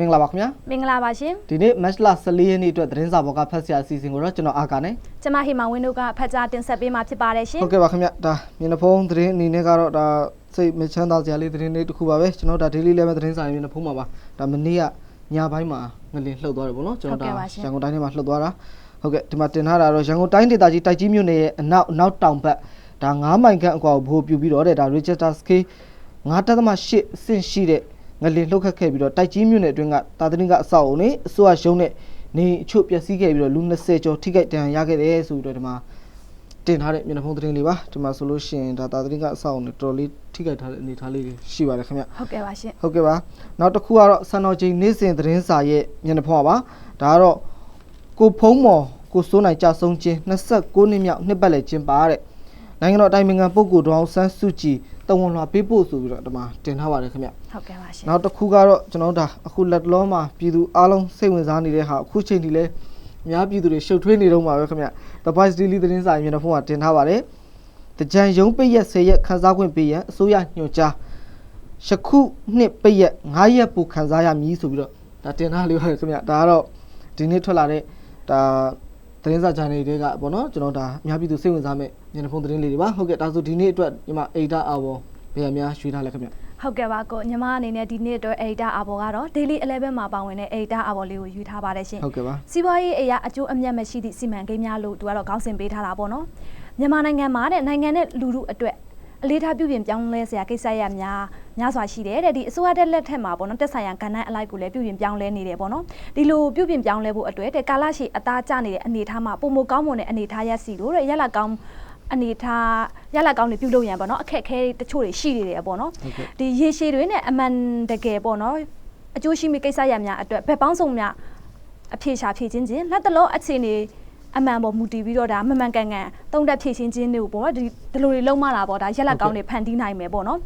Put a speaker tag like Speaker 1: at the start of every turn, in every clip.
Speaker 1: မင်္ဂလာပါခင်ဗျာ
Speaker 2: မင်္ဂလာပါရှင်
Speaker 1: ဒီနေ့ match လ14ရက်နေ့အတွက်သတင်းစာပေါ်ကဖတ်ဆရာအစီအစဉ်ကိုတော့ကျွန်တော်အာကာနဲ့
Speaker 2: ကျမဟိမဝင်းတို့ကဖတ်ကြားတင်ဆက်ပေးမှာဖြစ်ပါတယ်ရှင်
Speaker 1: ဟုတ်ကဲ့ပါခင်ဗျာဒါမျက်နှာဖုံးသတင်းအနေနဲ့ကတော့ဒါစိတ်မချမ်းသာစရာလေးသတင်းလေးတစ်ခုပါပဲကျွန်တော်ဒါ daily level သတင်းစာမျက်နှာဖုံးမှာပါဒါမနေ့ကညပိုင်းမှာငလင်လှုပ်သွားတယ်ပေါ့နော်ကျွန်တော်ဒါရန်ကုန်တိုင်းထဲမှာလှုပ်သွားတာဟုတ်ကဲ့ဒီမှာတင်ထားတာတော့ရန်ကုန်တိုင်းဒေသကြီးတိုက်ကြီးမြို့နယ်ရဲ့အနောက်အနောက်တောင်ဘက်ဒါ9မိုင်ခန့်အကွာကိုဘိုးပြူပြီးတော့တဲ့ဒါ register scale 9.8အဆင့်ရှိတဲ့ ငလင်လှုပ်ခတ်ခဲ့ပြီးတော့တိုက်ကြီးမြို့နယ်အတွင်းကတာသင်းကအဆောက်အုံနဲ့အစိုးရရုံးနဲ့နေအချို့ပျက်စီးခဲ့ပြီးတော့လူ20ကျော်ထိခိုက်ဒဏ်ရာရခဲ့တယ်ဆိုပြီးတော့ဒီမှာတင်ထားတဲ့မျက်နှာဖုံးသတင်းလေးပါဒီမှာဆိုလို့ရှိရင်ဒါတာသင်းကအဆောက်အုံနဲ့တော်တော်လေးထိခိုက်ထားတဲ့အနေအထားလေးတွေရှိပါတယ်ခင်ဗျ
Speaker 2: ဟုတ်ကဲ့ပါရှင်
Speaker 1: ဟုတ်ကဲ့ပါနောက်တစ်ခုကတော့စံတော်ချိန်နေ့စဉ်သတင်းစာရဲ့မျက်နှာဖုံးပါဒါကတော့ကိုဖုံးမော်ကိုစိုးနိုင်ကြဆုံးခြင်း29နှစ်မြောက်နှစ်ပတ်လည်ကျင်းပါတဲ့နိုင်ငံတော်အတိုင်ပင်ခံပုဂ္ဂိုလ်ဒေါအောင်ဆန်းစုကြည် တဝန်လွှာပေးပို့ဆိုပြီးတော့ဒီမှာတင်ထားပါတယ်ခင်ဗျ
Speaker 2: ဟုတ်ကဲ့ပါရှင်
Speaker 1: နောက်တစ်ခုကတော့ကျွန်တော်တို့ဒါအခုလက်တလုံးမှာပြည်သူအားလုံးစိတ်ဝင်စားနေတဲ့ဟာအခုချိန်ထိလဲအများပြည်သူတွေရှုပ်ထွေးနေတော့မှာပဲခင်ဗျ The Voice Daily သတင်းစာမျက်နှာဖုံးကတင်ထားပါတယ်တကြံယုံပိတ်ရက်10ရက်ခန်းစားခွင့်ပေးရန်အစိုးရညွှန်ကြားယခုနှစ်ပိတ်ရက်9ရက်ပိုခန်းစားရမည်ဆိုပြီးတော့ဒါတင်ထားလေးပါတယ်ခင်ဗျဒါကတော့ဒီနေ့ထွက်လာတဲ့ဒါသတင်းစာ channel တွေကပေါ့နော်ကျွန်တော်ဒါအများပြည်သူစိတ်ဝင်စားမဲ့ မျက်နှာဖုံးသတင်းလေးတွေပါဟုတ်ကဲ့ဒါဆိုဒီနေ့အတွက်ညီမအိဒါအာဘောဘယ်အများရွှေထားလဲခင်ဗျ
Speaker 2: ဟုတ်ကဲ့ပါကိုညီမအနေနဲ့ဒီနေ့အတွက် editor အဘောကတော့ daily 11မှာပါဝင်တဲ့ editor အဘောလေးကိုယူထားပါတယ်ရှင်
Speaker 1: ဟုတ်ကဲ့ပါ
Speaker 2: စီးပွားရေးအရာအကျိုးအမြတ်မရှိသည့်စီမံကိန်းများလို့သူကတော့ခေါင်းစဉ်ပေးထားတာပေါ့နော်မြန်မာနိုင်ငံမှာတဲ့နိုင်ငံနဲ့လူထုအတွက်အလေးထားပြုပြင်ပြောင်းလဲစရာကိစ္စရများများစွာရှိတယ်တဲ့ဒီအစိုးရတဲ့လက်ထက်မှာပေါ့နော်တက်ဆိုင်ရာကဏ္ဍအလိုက်ကိုလည်းပြုပြင်ပြောင်းလဲနေတယ်ပေါ့နော်ဒီလိုပြုပြင်ပြောင်းလဲဖို့အတွက်တဲ့ကာလရှည်အသားကျနေတဲ့အနေအထားမှာပုံမကောင်းမွန်တဲ့အနေအထားရစီလို့တဲ့ရက်လက်ကောင်း အနေထားရလက်ကောင်းတွေပြုလုပ်ရန်ပေါ့နော်အခက်အခဲတချို့တွေရှိနေတယ်ပေါ့နော်
Speaker 1: ဟုတ်ကဲ့
Speaker 2: ဒီရေရှည်တွေနဲ့အမှန်တကယ်ပေါ့နော်အကျိုးရှိမိကိစ္စရများအတွက်ဘက်ပေါင်းစုံများအဖြေရှာဖြေချင်းချင်းလက်တလောအခြေအနေအမှန်ပေါ်မူတည်ပြီးတော့ဒါမမှန်ကန်ကန်တုံးတက်ဖြေချင်းချင်းတွေကိုပေါ့နော်ဒီဒီလိုတွေလုံးမတာပေါ့ဒါရက်လက်ကောင်းတွေဖန်တီးနိုင်မယ်ပေါ့နော်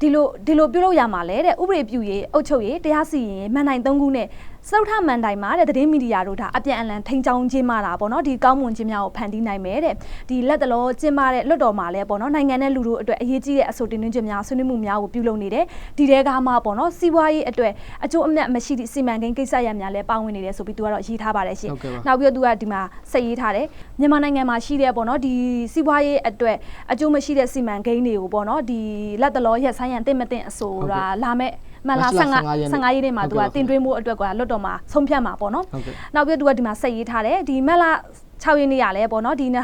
Speaker 2: ဒီလိုဒီလိုပြုလုပ်ရမှာလဲတဲ့ဥပဒေပြုရေးအုပ်ချုပ်ရေးတရားစီရင်ရေးမန်တိုင်၃ခုနဲ့ စတုထမန်တိုင်မှာတဲ့သတင်းမီဒီယာတို့ဒါအပြန်အလှန်ထိန်းချောင်းခြင်းမာတာပေါ့နော်ဒီကောင်းမွန်ခြင်းများကိုဖန်တီးနိုင်မယ်တဲ့ဒီလက်တလောကျင်းပတဲ့လွတ်တော်မှာလဲပေါ့နော်နိုင်ငံနဲ့လူတို့အတွက်အရေးကြီးတဲ့အဆိုတင်သွင်းခြင်းများဆွေးနွေးမှုများကိုပြုလုပ်နေတယ်ဒီတဲကားမှာပေါ့နော်စီးပွားရေးအတွက်အကျိုးအမြတ်မရှိသည့်စီမံကိန်းကိစ္စရပ်များလဲပါဝင်နေတယ်ဆိုပြီးသူကတော့ရေးထားပါတယ်ရှင်
Speaker 1: ဟုတ်ကဲ့ပါ
Speaker 2: နောက်ပြီးတော့သူကဒီမှာစိတ်ရေးထားတယ်မြန်မာနိုင်ငံမှာရှိတဲ့ပေါ့နော်ဒီစီးပွားရေးအတွက်အကျိုးမရှိတဲ့စီမံကိန်းတွေကိုပေါ့နော်ဒီလက်တလောရက်ဆိုင်ရန်တင့်မတင်အဆိုတာလာမဲ့ မလာ
Speaker 1: မတ်လ15
Speaker 2: 15 15ရက်နေ့မှာသူက
Speaker 1: ဟုတ်ကဲ့
Speaker 2: တင်သွင်းမှုအတွက်ကလွတ်တော်မှာဆုံးဖြတ်မှာပေါ့နော်
Speaker 1: ဟုတ်ကဲ့
Speaker 2: နောက်ပြီးတော့သူကဒီမှာစိတ်ရေးထားတယ်ဒီမက်လာ 6ရက်နေ့ရလဲပေါ့နော်ဒီ2019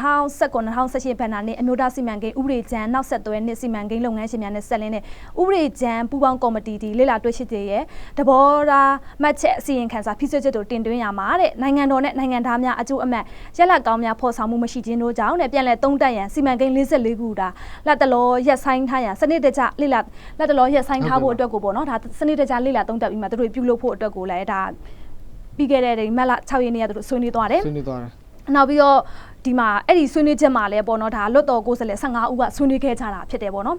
Speaker 2: 2018ဘဏ္ဍာနှစ်အမျိုးသားစီမံကိန်းဥပဒေကြမ်းနောက်ဆက်တွဲနှစ်စီမံကိန်းလုပ်ငန်းရှင်များနဲ့ဆက်လင်းတဲ့ဥပဒေကြမ်းပူးပေါင်းကော်မတီဒီလေ့လာတွေ့ရှိတဲ့ရဲ့တဘောထားမှတ်ချက်အစီရင်ခံစာဖိစွက်ချက်တို့တင်သွင်းရမှာတဲ့နိုင်ငံတော်နဲ့နိုင်ငံသားများအကျိုးအမတ်ရက်လက်ကောင်းများဖော်ဆောင်မှုမရှိခြင်းတို့ကြောင့်နဲ့ပြန်လည်သုံးတက်ရန်စီမံကိန်း44ခုဒါလက်တလောရက်ဆိုင်ထားရန်စနစ်တကျလေ့လာလက်တလောရက်ဆိုင်ထားဖို့အတွက်ကိုပေါ့နော်ဒါစနစ်တကျလေ့လာသုံးတက်ပြီးမှတို့ပြုလုပ်ဖို့အတွက်ကိုလည်းဒါပြီးခဲ့တဲ့ဒီမက်လာ6ရက်နေ့ကတို့ဆွေးနွေးသွားတယ်
Speaker 1: ဆွေးနွေးသွားတယ်
Speaker 2: နောက်ပြီးတော့ဒီမှာအဲ့ဒီဆွေးနွေးချက်မှာလည်းပေါ့နော်ဒါလွတ်တော်ကိုယ်စားလှယ်15ဦးကဆွေးနွေးခဲ့ကြတာဖြစ်တယ်ပေါ့နော်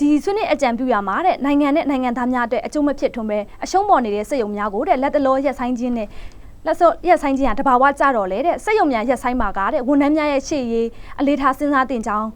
Speaker 2: ဒီဆွေးနွေးအကြံပြုရမှာတဲ့နိုင်ငံနဲ့နိုင်ငံသားများအတွက်အကျိုးမဖြစ်ထွန်းပဲအရှုံးပေါ်နေတဲ့စက်ရုံများကိုတဲ့လက်တလောရက်ဆိုင်ခြင်းနဲ့လက်စောရက်ဆိုင်ခြင်းကတဘာဝကြတော့လေတဲ့စက်ရုံများရက်ဆိုင်မှာကတဲ့ဝန်ထမ်းများရဲ့ရှေ့ရေးအလေးထားစဉ်းစားတင်ကြောင်း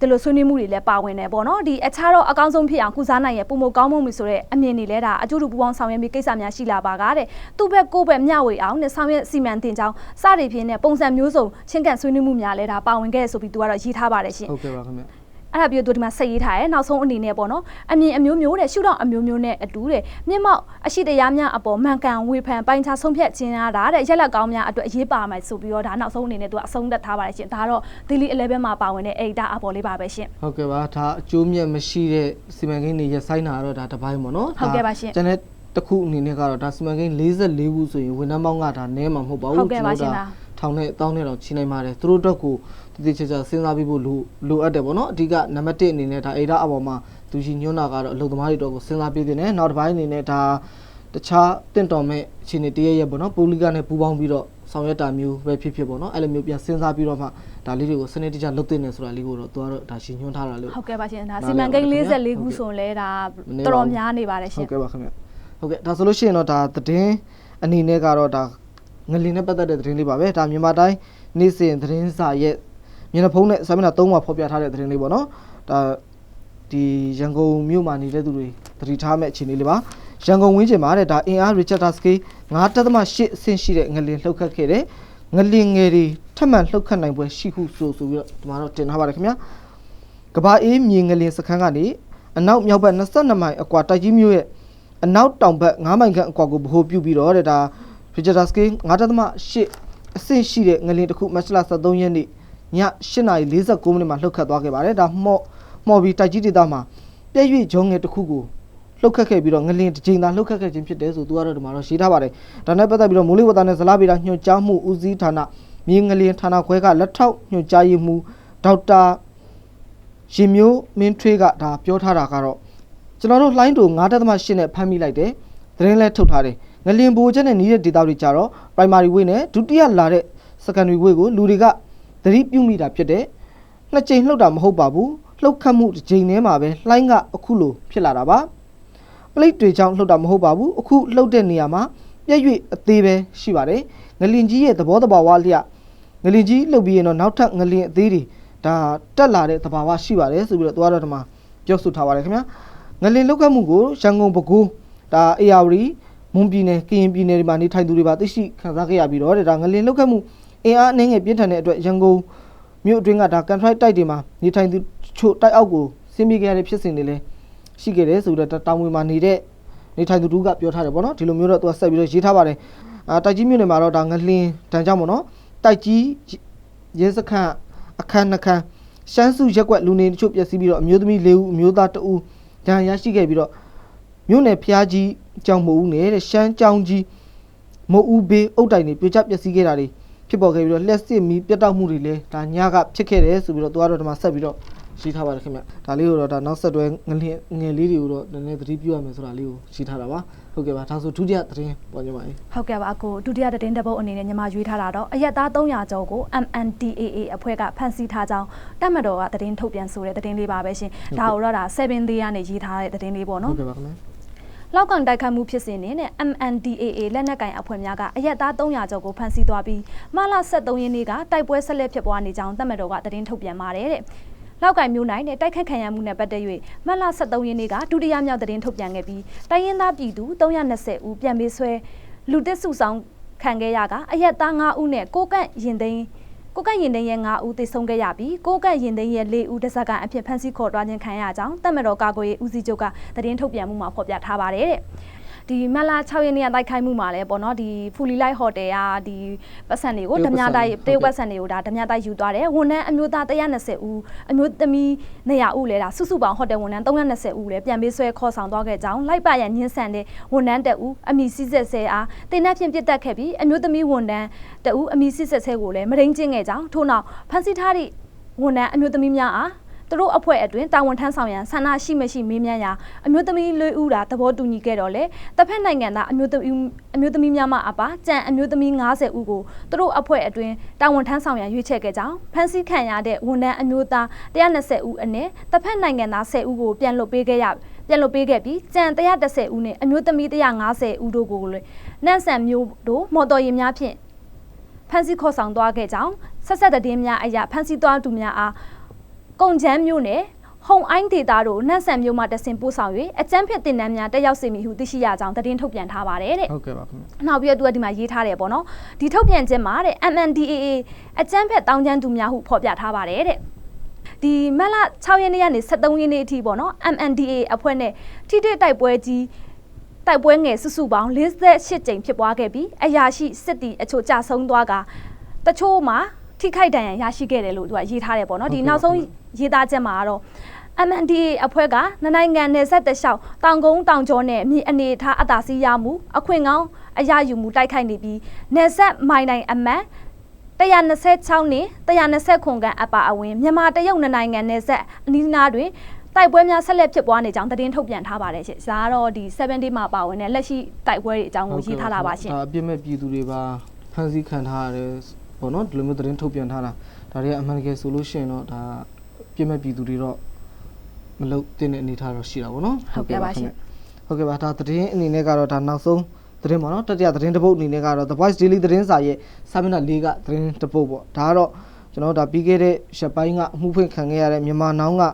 Speaker 2: ဒီလိုဆွေးနွေးမှုတွေလည်းပါဝင်တယ်ပေါ့နော်ဒီအခြားတော့အကောင်းဆုံးဖြစ်အောင်ကုစားနိုင်ရဲ့ပုံမကောင်းမှုမျိုးဆိုတဲ့အမြင်တွေလည်းဒါအကျိုးတူပူပေါင်းဆောင်ရွက်ပြီးကိစ္စများရှိလာပါကတဲ့သူ့ဘက်ကိုယ့်ဘက်မျှဝေအောင်နဲ့ဆောင်ရွက်စီမံတင်ကြောင်းစသည်ဖြင့်နဲ့ပုံစံမျိုးစုံချင်းကန်ဆွေးနွေးမှုများလည်းဒါပါဝင်ခဲ့ဆိုပြီးသူကတော့ရေးထားပါတယ်ရှင်
Speaker 1: ဟုတ်ကဲ့ပါခင်ဗျ
Speaker 2: အဲ့ဒါပြီးတော့သူဒီမှာစိတ်ရေးထားရဲနောက်ဆုံးအနေနဲ့ပေါ့နော်အမြင်အမျိုးမျိုးတဲ့ရှုထောင့်အမျိုးမျိုးနဲ့အတူတဲ့မြင့်မောက်အရှိတရားများအပေါ်မှန်ကန်ဝေဖန်ပိုင်းခြားဆုံးဖြတ်ခြင်းရတာတဲ့ရက်လက်ကောင်းများအတွက်အရေးပါမယ်ဆိုပြီးတော့ဒါနောက်ဆုံးအနေနဲ့သူကအဆုံးသတ်ထားပါတယ်ရှင်ဒါကတော့ daily 11မှာပါဝင်တဲ့ editor အပေါ်လေးပါပဲရှင်
Speaker 1: ဟုတ်ကဲ့ပါဒါအကျိုးမြတ်မရှိတဲ့စီမံကိန်းတွေရဆိုင်တာတော့ဒါတစ်ပိုင်းပေါ့နော်
Speaker 2: ဟုတ်ကဲ့ပါရှင်
Speaker 1: ကျန်တဲ့တစ်ခုအနေနဲ့ကတော့ဒါစီမံကိန်း44ခုဆိုရင်ဝန်ထမ်းပေါင်းကဒါနဲမှာမဟုတ်ပါဘူး
Speaker 2: ဟုတ်ကဲ့ပါရှင်
Speaker 1: ကျွန်
Speaker 2: ဒါ
Speaker 1: တော်ထောင်နဲ့တောင်းနဲ့တော့ချိနိုင်ပါတယ်သူတို့အတွက်ကို တည်တည်ချာချာစဉ်းစားပြီးဖို့လိုလိုအပ်တယ်ပေါ့နော်အဓိကနံပါတ်1အနေနဲ့ဒါအိဒါအပေါ်မှာသူရှိညွှန်းတာကတော့အလုပ်သမားတွေတော့ကိုစဉ်းစားပြီးတင်တယ်နောက်တစ်ပိုင်းအနေနဲ့ဒါတခြားတင့်တော်မဲ့အခြေအနေတရရက်ပေါ့နော်ပိုလီကနဲ့ပူးပေါင်းပြီးတော့ဆောင်ရွက်တာမျိုးပဲဖြစ်ဖြစ်ပေါ့နော်အဲ့လိုမျိုးပြန်စဉ်းစားပြီးတော့မှဒါလေးတွေကိုစနစ်တကျလုပ်တင်နေဆိုတာလေးကိုတော့သူကတော့ဒါရှိညွှန်းထားတာလို့
Speaker 2: ဟုတ်ကဲ့ပါရှင်ဒါ
Speaker 1: နားလည်
Speaker 2: စီမံကိန်း
Speaker 1: ပါတယ်ခင်ဗျာ
Speaker 2: 44ခုဆိုရင်လဲဒါ
Speaker 1: မနည်း
Speaker 2: တော်
Speaker 1: ပါ
Speaker 2: တော်
Speaker 1: ဘူး
Speaker 2: များနေပါတယ်ရှ
Speaker 1: ဟု
Speaker 2: င်
Speaker 1: တ်ကဲ့ပါခင်ဗျဟုတ်ကဲ့ဒါဆိုလို့ရှိရင်တော့ဒါသတင်းအနေနဲ့ကတော့ဒါငလင်နဲ့ပတ်သက်တဲ့သတင်းလေးပါပဲဒါမြန်မာတိုင်းနေ့စဉ်သတင်းစာရဲ့ မျက်နှာဖုံးနဲ့စာမျက်နှာသုံးမှာဖော်ပြထားတဲ့သတင်းလေးပေါ့နော်ဒါဒီရန်ကုန်မြို့မှာနေတဲ့သူတွေသတိထားမဲ့အခြေအနေလေးပါရရန်ကုန်ဝင်းကျင်မှာတဲ့ဒါအင်အား Richard Scale 9.8အဆင့်ရှိတဲ့ငလင်လှုပ်ခတ်ခဲ့တယ်ငလင်ငယ်တွေထပ်မံလှုပ်ခတ်နိုင်ပွဲရှိဟုဆိုဆိုပြီးတော့ဒီမှာတော့တင်ထားပါတယ်ခင်ဗျာကဘာအေးမြေငလင်စခန်းကနေအနောက်မြောက်ဘက်22မိုင်အကွာတိုက်ကြီးမြို့ရဲ့အနောက်တောင်ဘက်9မိုင်ခန့်အကွာကိုဗဟိုပြုပြီးတော့တဲ့ဒါ Richard Scale 9.8အဆင့်ရှိတဲ့ငလင်တစ်ခုမတ်လ23ရက်နေ့ည 8:49မိနစ်မှာလှုပ်ခတ်သွားခဲ့ပါတယ်ဒါမှော့မော်ဘီတိုက်ကြီးဒေသမှာပြည့်ရွေ့ဂျုံငယ်တစ်ခုကိုလှုပ်ခတ်ခဲ့ပြီးတော့ငလင်တစ်ချိန်သာလှုပ်ခတ်ခဲ့ခြင်းဖြစ်တယ်ဆိုသူကတော့ဒီမှာတော့ရှင်းထားပါတယ်။ဒါနဲ့ပတ်သက်ပြီးတော့မိုးလေဝသနဲ့ဇလားဗီတာညွှန်ကြားမှုဦးစီးဌာနမြေငလင်ဌာနခွဲကလက်ထောက်ညွှန်ကြားရေးမှူးဒေါက်တာရင်မျိုးမင်းထွေးကဒါပြောထားတာကတော့ကျွန်တော်တို့လှိုင်းတူ9.8နဲ့ဖမ်းမိလိုက်တယ်။သတင်းလဲထုတ်ထားတယ်။ငလင်ဘိုချက်နဲ့နေတဲ့ဒေတာတွေကြတော့ primary way နဲ့ဒုတိယလာတဲ့ secondary way ကိုလူတွေက သတိပြုမိတာဖြစ်တယ်။နှစ်ကြိမ်လှုပ်တာမဟုတ်ပါဘူး။လှုပ်ခတ်မှုတစ်ကြိမ်တည်းမှာပဲလှိုင်းကအခုလိုဖြစ်လာတာပါ။ပလိတ်တွေကြောင့်လှုပ်တာမဟုတ်ပါဘူးအခုလှုပ်တဲ့နေရာမှာပြည့်၍အသေးပဲရှိပါတယ်ငလင်ကြီးရဲ့သဘောတဘာဝလျက်ငလင်ကြီးလှုပ်ပြီးရင်တော့နောက်ထပ်ငလင်အသေးတွေဒါတက်လာတဲ့သဘာဝရှိပါတယ်ဆိုပြီးတော့သွားတော့ဒီမှာပြောဆိုထားပါတယ်ခင်ဗျာငလင်လှုပ်ခတ်မှုကိုရန်ကုန်ပဲခူးဒါအေယာဝတီမွန်ပြည်နယ်ကရင်ပြည်နယ်တွေမှာနေထိုင်သူတွေပါသိရှိခံစားခဲ့ရပြီးတော့တဲ့ဒါငလင်လှုပ်ခတ်မှု အင်အားအနှင်းငယ်ပြင်းထန်တဲ့အတွက်ရန်ကုန်မြို့အတွင်းကဒါကန်ထရိုက်တိုက်တွေမှာနေထိုင်သူချို့တိုက်အောက်ကိုဆင်းပြေခဲ့ရတဲ့ဖြစ်စဉ်တွေလည်းရှိခဲ့တယ်ဆိုတော့တောင်ဝင်မှာနေတဲ့နေထိုင်သူတူကပြောထားတယ်ပေါ့နော်ဒီလိုမျိုးတော့သူကဆက်ပြီးတော့ရေးထားပါတယ်အာတိုက်ကြီးမြို့နယ်မှာတော့ဒါငလင်းတန်ကြောင့်ပေါ့နော်တိုက်ကြီးရဲစခန်းအခန်းနှခန်းရှမ်းစုရက်ကွက်လူနေတချို့ပျက်စီးပြီးတော့အမျိုးသမီး၄ဦးအမျိုးသား2ဦးဒဏ်ရာရရှိခဲ့ပြီးတော့မြို့နယ်ဖျားကြီးကျောင်းမို့ဦးနဲ့တဲ့ရှမ်းကျောင်းကြီးမို့ဦးဘေးအုတ်တိုင်တွေပြိုကျပျက်စီးခဲ့တာတွေ ဖြစ်ပေါ်ခဲ့ပြီးတော့လက်စစ်မီပြတ်တောက်မှုတွေလည်းဒါညကဖြစ်ခဲ့တယ်ဆိုပြီးတော့သူကတော့ဒီမှာဆက်ပြီးတော့ရှိထားပါတယ်ခင်ဗျဒါလေးကိုတော့ဒါနောက်ဆက်တွဲငလျင်ငယ်လေးတွေကိုတော့နည်းနည်းသတိပြုရမယ်ဆိုတာလေးကိုရှိထားတာပါဟုတ်ကဲ့ပါဒါဆိုဒုတိယသတင်းပေါ်ကြပါမယ်
Speaker 2: ဟုတ်ကဲ့ပါအကိုဒုတိယသတင်းတစ်ပုတ်အနေနဲ့ညီမရွေးထားတာတော့အရက်သား300ကျော်ကို MNDAA အဖွဲ့ကဖမ်းဆီးထားကြောင်းတပ်မတော်ကသတင်းထုတ်ပြန်ဆိုတဲ့သတင်းလေးပါပဲရှင်ဒါကိုတော့ဒါ7 day ကနေရေးထားတဲ့သတင်းလေးပေါ့
Speaker 1: ဟု
Speaker 2: နော်
Speaker 1: တ်ကဲ့ပါခင်ဗျ
Speaker 2: လောက်ကန်တိုက်ခတ်မှုဖြစ်စဉ်နဲ့ MNDAA လက်နက်ကင်အဖွဲ့များကအရက်သား300ကျော်ကိုဖမ်းဆီးသွားပြီးမလ23ရက်နေ့ကတိုက်ပွဲဆက်လက်ဖြစ်ပွားနေကြောင်းတပ်မတော်ကသတင်းထုတ်ပြန်ပါတယ်တဲ့လောက်ကန်မျိုးနိုင်နဲ့တိုက်ခတ်ခံရမှုနဲ့ပတ်သက်၍မလ23ရက်နေ့ကဒုတိယမြောက်သတင်းထုတ်ပြန်ခဲ့ပြီးတိုင်းရင်းသားပြည်သူ320ဦးပြန်ပေးဆွဲလူတစ်စုဆောင်ခံခဲ့ရကအရက်သား9ဦးနဲ့ကိုကန့်ရင်သိန်း ကိုကန့်ရင်သိန်းရဲ့9ဦးသေဆုံးခဲ့ရပြီးကိုကန့်ရင်သိန်းရဲ့4ဦးတစ်စက္ကန့်အဖြစ်ဖမ်းဆီးခေါ်သွားခြင်းခံရကြောင်းတပ်မတော်ကာကွယ်ရေးဦးစီးချုပ်ကသတင်းထုတ်ပြန်မှုမှာဖော်ပြထားပါတယ်တဲ့ ဒီမလာ6ရက်နေ့ကတိုက်ခိုက်မှုမှာလဲပေါ့နော်ဒီဖူလီလိုက်ဟိုတယ်ကဒီပတ်စံတွေကိုဓမြတိုက်တရုတ်ပတ်စံတွေကိုဒါဓမြတိုက်ယူသွားတယ်ဝန်ထမ်းအမျိုးသား120ဦးအမျိုးသမီး200ဦးလဲဒါစုစုပေါင်းဟိုတယ်ဝန်ထမ်း320ဦးလဲပြန်ပေးဆွဲခေါ်ဆောင်သွားခဲ့ကြောင်းလိုက်ပါရန်ညှင်းဆန်တဲ့ဝန်ထမ်းတဦးအမိစီးဆက်ဆဲအားတင်နှက်ဖြင့်ပြစ်တက်ခဲ့ပြီးအမျိုးသမီးဝန်ထမ်းတဦးအမိစီးဆက်ဆဲကိုလည်းမရင်းကျင်းခဲ့ကြောင်းထို့နောက်ဖမ်းဆီးထားသည့်ဝန်ထမ်းအမျိုးသမီးများအား သူတို့အဖွဲ့အတွင်းတာဝန်ထမ်းဆောင်ရန်ဆန္ဒရှိမရှိမေးမြန်းရာအမျိုးသမီးလေးဦးသာသဘောတူညီခဲ့တော့လေတစ်ဖက်နိုင်ငံသားအမျိုးသမီးအမျိုးသမီးများမှအပါကြံအမျိုးသမီး90ဦးကိုသူတို့အဖွဲ့အတွင်းတာဝန်ထမ်းဆောင်ရန်ရွေးချယ်ခဲ့ကြောင်းဖမ်းဆီးခံရတဲ့ဝန်ထမ်းအမျိုးသား120ဦးအနက်တစ်ဖက်နိုင်ငံသား10ဦးကိုပြန်လွတ်ပေးခဲ့ရပြန်လွတ်ပေးခဲ့ပြီးကြံ130ဦးနဲ့အမျိုးသမီး150ဦးတို့ကိုလည်းနန့်ဆန်မျိုးတို့မော်တော်ယာဉ်များဖြင့်ဖမ်းဆီးခေါ်ဆောင်သွားခဲ့ကြောင်းဆက်ဆက်တဲ့များအရာဖမ်းဆီးသွားသူများအား ကုံချမ်းမျိုးနဲ့ဟုံအိုင်းဒေတာတို့နှက်ဆန်မျိုးမှတဆင်ပို့ဆောင်၍အကျန်းဖက်တင်နန်းများတက်ရောက်စေမည်ဟုသိရှိရကြောင်းသတင်းထုတ်ပြန်ထားပါတယ်တဲ့
Speaker 1: ဟုတ်ကဲ့ပါခင်ဗျ
Speaker 2: နောက်ပြီးတော့သူကဒီမှာရေးထားတယ်ပေါ့နော်ဒီထုတ်ပြန်ချက်မှာတဲ့ MNDAA အကျန်းဖက်တောင်းချမ်းသူများဟုဖော်ပြထားပါတယ်တဲ့ဒီမက်လ6ရက်နေ့ကနေ73ရက်နေ့အထိပေါ့နော် MNDAA အဖွဲ့နဲ့ထိတွေ့တိုက်ပွဲကြီးတိုက်ပွဲငယ်စုစုပေါင်း48ကြိမ်ဖြစ်ပွားခဲ့ပြီးအရာရှိစစ်တီအချို့ကြဆုံးသွားကတချို့မှာထိခိုက်ဒဏ်ရာရရှိခဲ့တယ်လို့သူကရေးထားတယ်ပေါ့နော်ဒီနောက်ဆုံး ရေးသားချက်မှာကတော့ MNDA အဖွဲ့ကနနိုင်ငံနယ်ဆက်တလျှောက်တောင်ကုန်းတောင်ကျောနဲ့မြေအနေထားအသာစီးရမှုအခွင့်ကောင်းအရယူမှုတိုက်ခိုက်နေပြီးနယ်ဆက်မိုင်တိုင်အမတ်126နဲ့129ခန်းအပါအဝင်မြန်မာတရုတ်နှစ်နိုင်ငံနယ်ဆက်အနီးအနားတွင်တိုက်ပွဲများဆက်လက်ဖြစ်ပွားနေကြောင်းသတင်းထုတ်ပြန်ထားပါတယ်ရှင်။ဒါကတော့ဒီ7 day မှာပါဝင်တဲ့လက်ရှိတိုက်ပွဲတွေအကြောင်းကိုရေးထားတာပါရှင်
Speaker 1: ဒါအပြစ်မဲ့ပြည်သူတွေပါဖမ်းဆီးခံထားရတယ်ပေါ့နော်ဒီလိုမျိုးသတင်းထုတ်ပြန်ထားတာဒါတွေကအမှန်တကယ်ဆိုလို့ရှိရင်တော့ဒါအ ပြစ်မဲ့ပြည်သူတွေတော့မလုတ်တဲ့အနေထားတော့ရှိတာပေါ့နော်
Speaker 2: ဟုတ်ကဲ့ပါရှင်
Speaker 1: ဟုတ်ကဲ့ပါဒါသတင်းအနေနဲ့ကတော့ဒါနောက်ဆုံးသတင်းပေါ့နော်တတိယသတင်းတစ်ပုဒ်အနေနဲ့ကတော့ The Voice Daily သတင်းစာရဲ့စာမျက်နှာ၄ကသတင်းတစ်ပုဒ်ပေါ့ဒါကတော့ကျွန်တော်တို့ဒါပြီးခဲ့တဲ့ရက်ပိုင်းကအမှုဖွင့်ခံခဲ့ရတဲ့မြန်မာနောင်က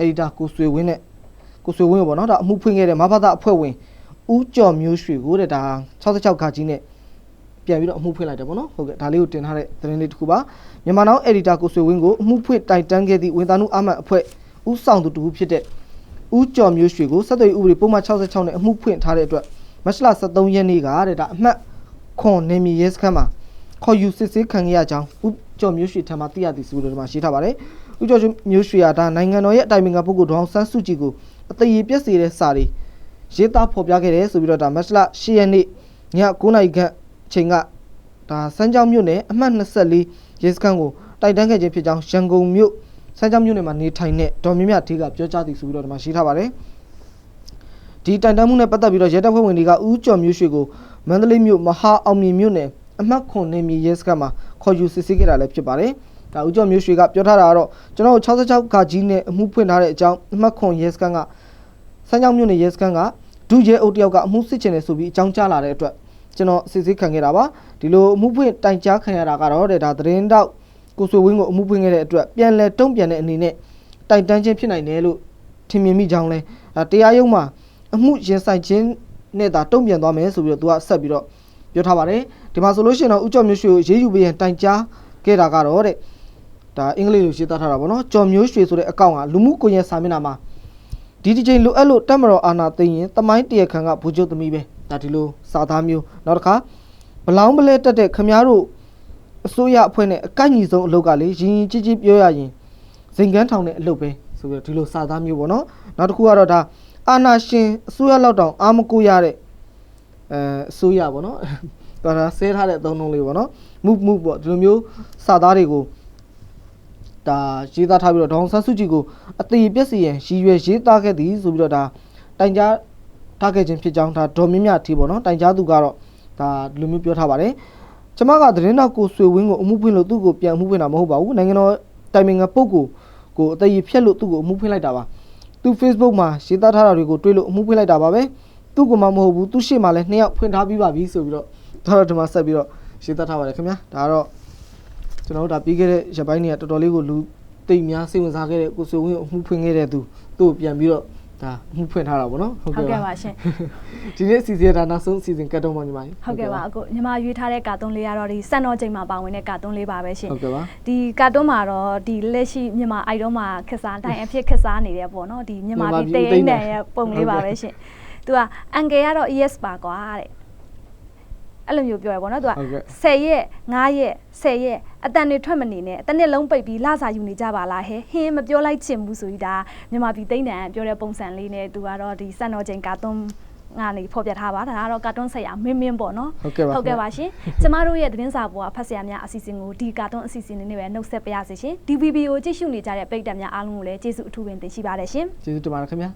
Speaker 1: editor ကိုဆွေဝင်းနဲ့ကိုဆွေဝင်းပေါ့နော်ဒါအမှုဖွင့်ခဲ့တဲ့မဘာသာအဖွဲ့ဝင်ဦးကျော်မျိုးရွှေကိုတဲ့ဒါ66ခါကြီးနဲ့ ပြန်ပြီးတော့အမှုဖွင့်လိုက်တယ်ပေါ့နော်ဟုတ်ကဲ့ဒါလေးကိုတင်ထားတဲ့သတင်းလေးတစ်ခုပါမြန်မာနောင်အက်ဒီတာကိုဆွေဝင်းကိုအမှုဖွင့်တိုင်တန်းခဲ့သည့်ဝန်သားမှုအမှတ်အဖွဲ့ဦးဆောင်သူတူဖြစ်တဲ့ဦးကျော်မျိုးရွှေကိုဆက်သွယ်ရေးဥပဒေပုံမှန်66နဲ့အမှုဖွင့်ထားတဲ့အတွက်မတ်လ23ရက်နေ့ကတဲ့ဒါအမှတ်ခွန်နေမီရဲစခန်းမှာခေါ်ယူစစ်ဆေးခံခဲ့ရကြောင်းဦးကျော်မျိုးရွှေထံမှသိရသည်ဆိုလို့ဒီမှာရှိထားပါတယ်ဦးကျော်မျိုးရွှေကဒါနိုင်ငံတော်ရဲ့အတိုင်ပင်ခံပုဂ္ဂိုလ်ဒေါအောင်ဆန်းစုကြည်ကိုအသေးရပြည့်စေတဲ့စာတွေရေးသားဖော်ပြခဲ့တယ်ဆိုပြီးတော့ဒါမတ်လ10ရက်နေ့ည9နာရီခန့် အချိန်ကဒါစမ်းကြောင်းမြို့နယ်အမှတ်24ရဲစခန်းကိုတိုက်တန်းခဲ့ခြင်းဖြစ်ကြောင်းရန်ကုန်မြို့စမ်းကြောင်းမြို့နယ်မှာနေထိုင်တဲ့ဒေါ်မြမြထေးကပြောကြားသည်ဆိုပြီးတော့ဒီမှာရှိထားပါတယ်ဒီတိုင်တန်းမှုနဲ့ပတ်သက်ပြီးတော့ရဲတပ်ဖွဲ့ဝင်တွေကဦးကျော်မျိုးရွှေကိုမန္တလေးမြို့မဟာအောင်မြင်မြို့နယ်အမှတ်9နေမြေရဲစခန်းမှာခေါ်ယူစစ်ဆေးခဲ့တာလည်းဖြစ်ပါတယ်ဒါဦးကျော်မျိုးရွှေကပြောထားတာကတော့ကျွန်တော်တို့66ခါကြီးနဲ့အမှုဖွင့်ထားတဲ့အကြောင်းအမှတ်9ရဲစခန်းကစမ်းကြောင်းမြို့နယ်ရဲစခန်းကဒုရဲအုပ်တယောက်ကအမှုစစ်ချင်တယ်ဆိုပြီးအကြောင်းကြားလာတဲ့အတွက် ကျွန်တော်စစ်ဆေးခံခဲ့တာပါဒီလိုအမှုဖွင့်တိုင်ကြားခံရတာကတော့တဲ့ဒါသတင်းတော့ကိုဆွေဝင်းကိုအမှုဖွင့်ခဲ့တဲ့အတွက်ပြန်လဲတုံ့ပြန်တဲ့အနေနဲ့တိုင်တန်းခြင်းဖြစ်နိုင်တယ်လို့ထင်မြင်မိကြောင်းလဲဒါတရားရုံးမှာအမှုရင်ဆိုင်ခြင်းနဲ့ဒါတုံ့ပြန်သွားမယ်ဆိုပြီးတော့သူကဆက်ပြီးတော့ပြောထားပါတယ်ဒီမှာဆိုလို့ရှိရင်တော့ဥကြော်မျိုးရွှေကိုရေးယူပေးရင်တိုင်ကြားခဲ့တာကတော့တဲ့ဒါအင်္ဂလိပ်လိုရေးသားထားတာပေါ့နော်ကြော်မျိုးရွှေဆိုတဲ့အကောင့်ကလူမှုကွန်ရက်စာမျက်နှာမှာဒီဒီချိန်လိုအပ်လို့တက်မတော်အာနာသိရင်တမိုင်းတရခန်ကဘူချုပ်သမီးပဲ ဒါဒီလိုစာသားမျိုးနောက်တစ်ခါဘလောင်းပလဲတက်တဲ့ခမားတို့အစိုးရအဖွဲ့နဲ့အကိုက်ညီဆုံးအလုပ်ကလေရင်ရင်ကြီးကြီးပြောရရင်ဇင်ကန်းထောင်တဲ့အလုပ်ပဲဆိုပြီးတော့ဒီလိုစာသားမျိုးပေါ့နော်နောက်တစ်ခုကတော့ဒါအာနာရှင်အစိုးရလောက်တောင်အာမကိုရတဲ့အဲအစိုးရပေါ့နော်ဒါဒါဆဲထားတဲ့အသုံးအနှုန်းလေးပေါ့နော်မှုမှုပေါ့ဒီလိုမျိုးစာသားတွေကိုဒါရေးသားထားပြီးတော့ဒေါအောင်ဆန်းစုကြည်ကိုအသေးပြက်စီရန်ရည်ရွယ်ရေးသားခဲ့သည်ဆိုပြီးတော့ဒါတိုင်ကြား ထားခဲ့ခြင်းဖြစ်ကြောင်းဒါဒေါ်မြင့်မြတ်ထီပေါ့နော်တိုင်ကြားသူကတော့ဒါဒီလိုမျိုးပြောထားပါတယ်ကျမကသတင်းတော့ကိုဆွေဝင်းကိုအမှုဖွင့်လို့သူ့ကိုပြန်အမှုဖွင့်တာမဟုတ်ပါဘူးနိုင်ငံတော်တိုင်ပင်ခံပုဂ္ဂိုလ်ကိုအသေးဖြတ်လို့သူ့ကိုအမှုဖွင့်လိုက်တာပါသူ Facebook မှာရေးသားထားတာတွေကိုတွေ့လို့အမှုဖွင့်လိုက်တာပါပဲသူ့ကမှမဟုတ်ဘူးသူရှေ့မှာလည်းနှစ်ယောက်ဖွင့်ထားပြီးပါပြီဆိုပြီးတော့ဒါတော့ဒီမှာဆက်ပြီးတော့ရေးသားထားပါတယ်ခင်ဗျာဒါကတော့ကျွန်တော်တို့ဒါပြီးခဲ့တဲ့ရက်ပိုင်းတွေကတော်တော်လေးကိုလူသိပ်များစိတ်ဝင်စားခဲ့တဲ့ကိုစိုးဝင်းကိုအမှုဖွင့်ခဲ့တဲ့သူသူ့ကိုပြန်ပြီးတော့ ဒါအမှုဖွင့်ထားတာပေါ့နော်
Speaker 2: ဟုတ်ကဲ့ပါရှင်
Speaker 1: ဒီနေ့စီစဉ်ဒါနောက်ဆုံးစီစဉ်ကတ်တော့မှညီမကြီး
Speaker 2: ဟုတ်ကဲ့ပါအခုညီမရွေးထားတဲ့ကာတွန်းလေးကတော့ဒီစံတော်ချိန်မှာပါဝင်တဲ့ကာတွန်းလေးပါပဲရှင်
Speaker 1: ဟုတ်ကဲ့ပါ
Speaker 2: ဒီကာတွန်းမှာတော့ဒီလက်ရှိမြန်မာအိုက်တော့မှာခက်စားတိုင်းအဖြစ်ခက်စားနေတယ်ပေါ့နော်ဒီမြန်မာပြည်တိန်တန်ရဲ့ပုံလေးပါပဲရှင်သူကအန်ကယ်ကတော့ ES ပါကွာတဲ့ အဲ့လိုမျိုးပြောရပေါ့နော်သူက
Speaker 1: ဟုတ်ကဲ့
Speaker 2: 10ရက်9ရက်10ရက်အတန်တွေထွက်မနေနဲ့အတန်နဲ့လုံးပိတ်ပြီးလစာယူနေကြပါလားဟဲဟင်းမပြောလိုက်ချင်ဘူးဆိုပြီးဒါမြန်မာပြည်တိန်တန်ပြောတဲ့ပုံစံလေးနဲ့သူကတော့ဒီစံတော်ချိန်ကာတွန်းငါနေဖော်ပြထားပါဒါကတော့ကာတွန်းဆက်ရမင်းမင်းပေါ့နော်
Speaker 1: ဟုတ်ကဲ့ပါ
Speaker 2: ဟုတ်ကဲ့ပါရှင်ကျမတို့ရဲ့သတင်းစာပေါ်ကဖတ်ဆရာများအစီအစဉ်ကိုဒီကာတွန်းအစီအစဉ်လေးနဲ့ပဲနှုတ်ဆက်ပါရစေရှင် DVB ကိုကြည့်ရှုနေကြတဲ့ပရိသတ်များအားလုံးကိုလည်းကျေးဇူးအထူးပင်တင်ရှိပါတယ်ရှင်
Speaker 1: ကျေးဇူးတင်ပါတယ်ခင်ဗျာ